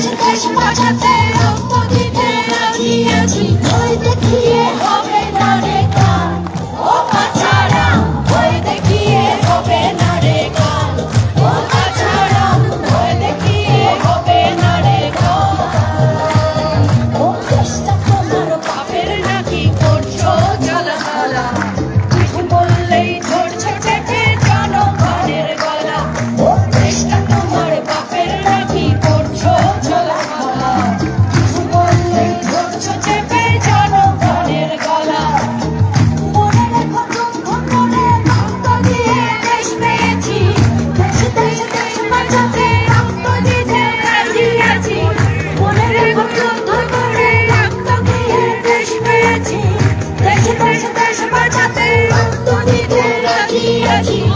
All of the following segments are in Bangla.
Education, watch out there. Chira, chira.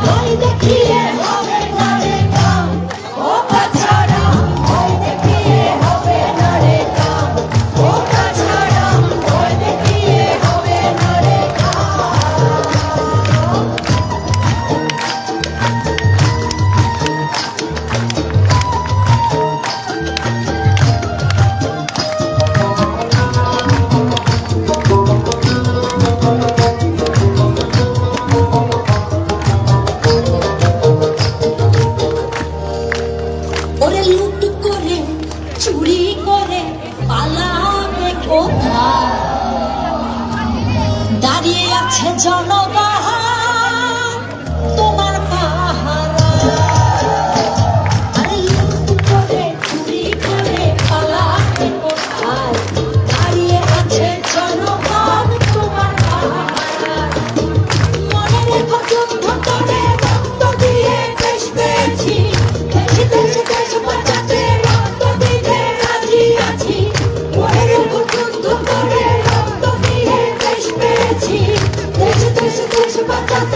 চুরি করে পালাবে কোথা দাঁড়িয়ে আছে জনগণ Baka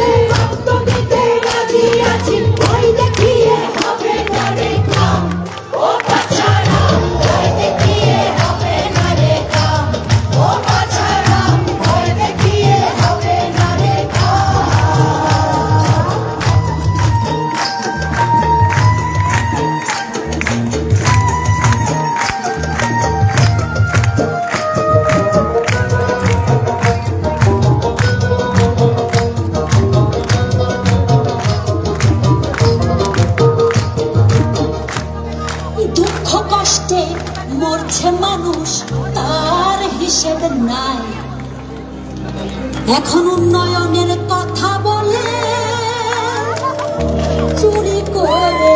আমাদের নাই। এখন উন্নয়নের কথা বলে চুরি করে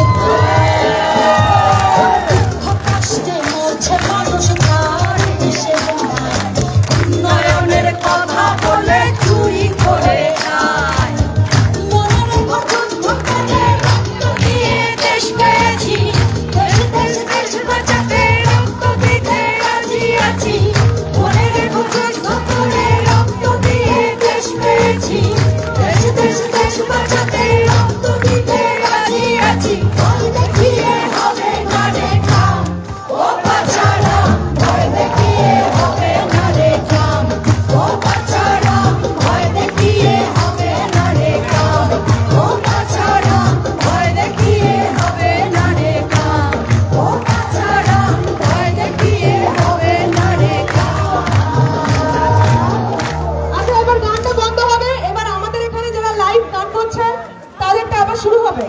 হবে।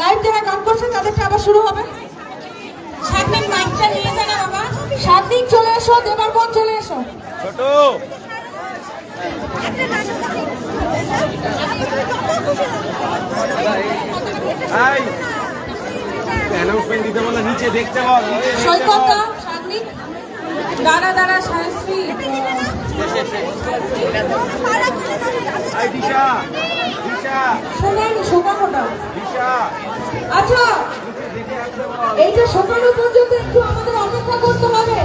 লাইভ যারা গান করছে তাদেরটা আবার শুরু হবে। সাতদিন মাইকটা নিয়ে যান বাবা সাতদিন চলে এসো দেবার পর চলে এসো। ছোট। নিচে দেখতে দাঁড়া দাঁড়া আচ্ছা আমাদের অপেক্ষা করতে হবে।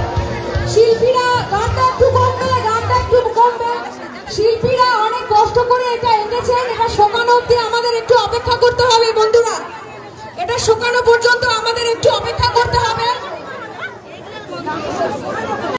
শিল্পীরা একটু শিল্পীরা অনেক কষ্ট করে এটা আমাদের একটু অপেক্ষা করতে হবে বন্ধুরা। এটা শুকানো পর্যন্ত আমাদের একটু অপেক্ষা করতে হবে